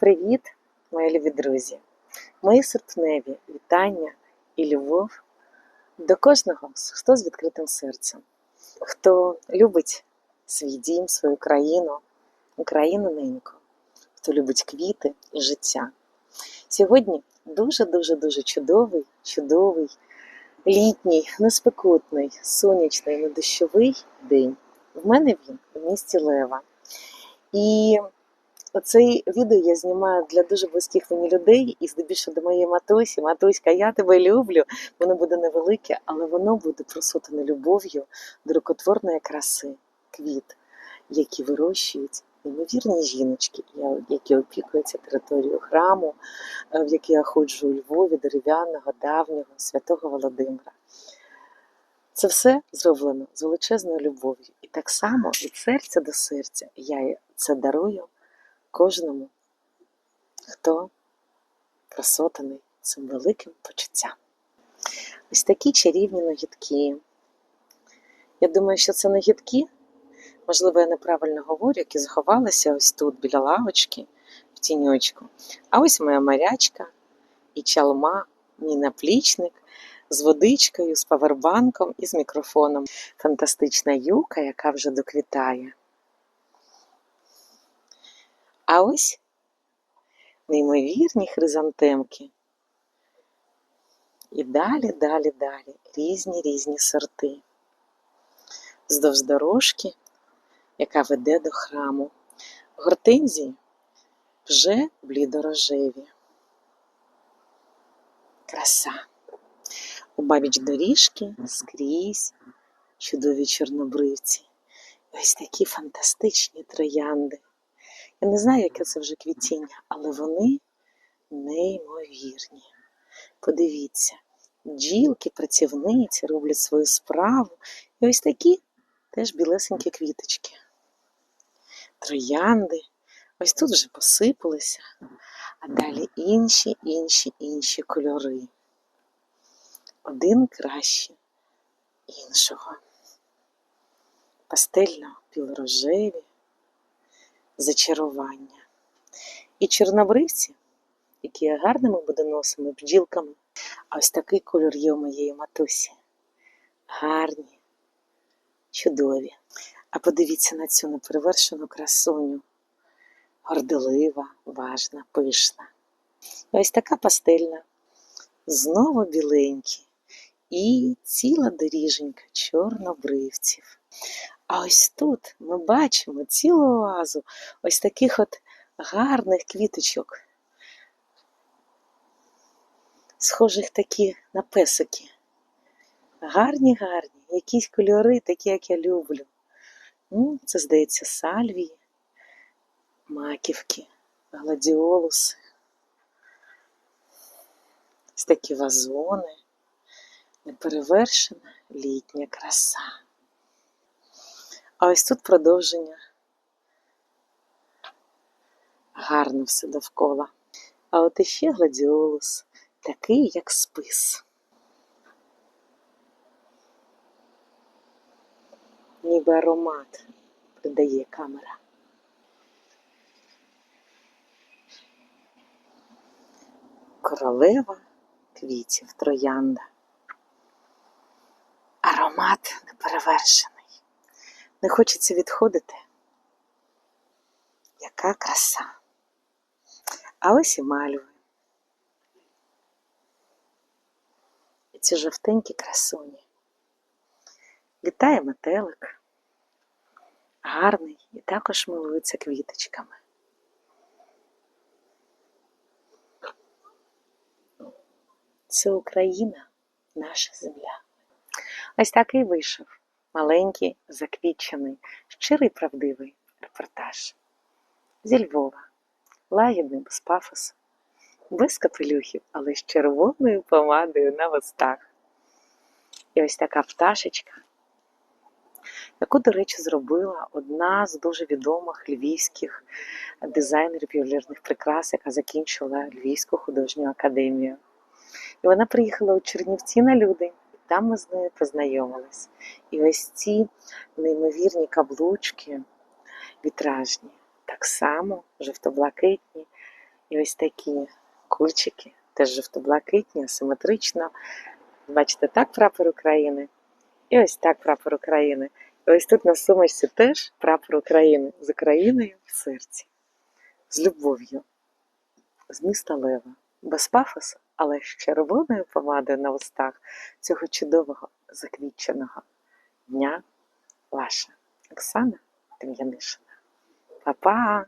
Привіт, мої любі друзі! Мої серпневі вітання і любов до кожного, хто з відкритим серцем, хто любить свій дім, свою країну, Україну неньку, хто любить квіти і життя. Сьогодні дуже-дуже дуже чудовий, чудовий, літній, неспекутний, сонячний, недощовий день. В мене він в місті Лева. І Оцей відео я знімаю для дуже близьких мені людей і здебільшого до моєї матусі. Матуська, я тебе люблю. Воно буде невелике, але воно буде просутане любов'ю до рукотворної краси, квіт, які вирощують неймовірні жіночки, які опікуються територією храму, е, в який я ходжу у Львові, дерев'яного, давнього, святого Володимира. Це все зроблено з величезною любов'ю. І так само від серця до серця я це дарую кожному, хто просотаний цим великим почуттям. Ось такі чарівні нагідки. Я думаю, що це нагідки, можливо, я неправильно говорю, які заховалися ось тут, біля лавочки, в тіньочку. А ось моя морячка і чалма, мій наплічник з водичкою, з павербанком і з мікрофоном. Фантастична юка, яка вже доквітає. А ось неймовірні хризантемки. І далі, далі, далі різні різні сорти. Здовж дорожки, яка веде до храму. Гортензії вже блідорожеві. Краса. У бабіч доріжки скрізь чудові чорнобривці. Ось такі фантастичні троянди. Я не знаю, яке це вже квітіння, але вони неймовірні. Подивіться, бджілки, працівниці роблять свою справу. І ось такі теж білесенькі квіточки. Троянди. Ось тут вже посипалися, а далі інші, інші, інші кольори. Один краще іншого. Пастельно білорожеві, зачарування. І чорнобривці, які є гарними будоносами, бджілками. А ось такий кольор є у моєї матусі. Гарні, чудові. А подивіться на цю неперевершену красуню. Горделива, важна, пишна. Ось така пастельна, знову біленькі. І ціла доріженька чорнобривців. А ось тут ми бачимо цілу оазу ось таких от гарних квіточок, схожих такі на песики. Гарні, гарні, якісь кольори, такі, як я люблю. Ну, Це, здається, сальвії, маківки, гладіолуси. Ось такі вазони, неперевершена літня краса. А ось тут продовження. Гарно все довкола. А от іще гладіолус, такий, як спис. Ніби аромат придає камера. Королева квітів троянда. Аромат неперевершений. Не хочеться відходити. Яка краса. А ось і мальви. І ці жовтенькі красуні. Літає метелик, гарний і також милується квіточками. Це Україна, наша земля. Ось такий вийшов маленький, заквітчений, щирий правдивий репортаж. Зі Львова, лагідний без пафосу, без капелюхів, але з червоною помадою на вустах. І ось така пташечка, яку, до речі, зробила одна з дуже відомих львівських дизайнерів ювелірних прикрас, яка закінчила Львівську художню академію. І вона приїхала у Чернівці на Людень. Там ми з нею познайомились. І ось ці неймовірні каблучки вітражні, так само жовто-блакитні, І ось такі кульчики, теж жовто-блакитні, асиметрично. Бачите, так прапор України. І ось так прапор України. І ось тут на сумочці теж прапор України з Україною в серці, з любов'ю, з міста Лева, без пафосу, але з червоною помадою на устах цього чудового заквітченого дня. Ваша Оксана Дем'янишина. Па-па!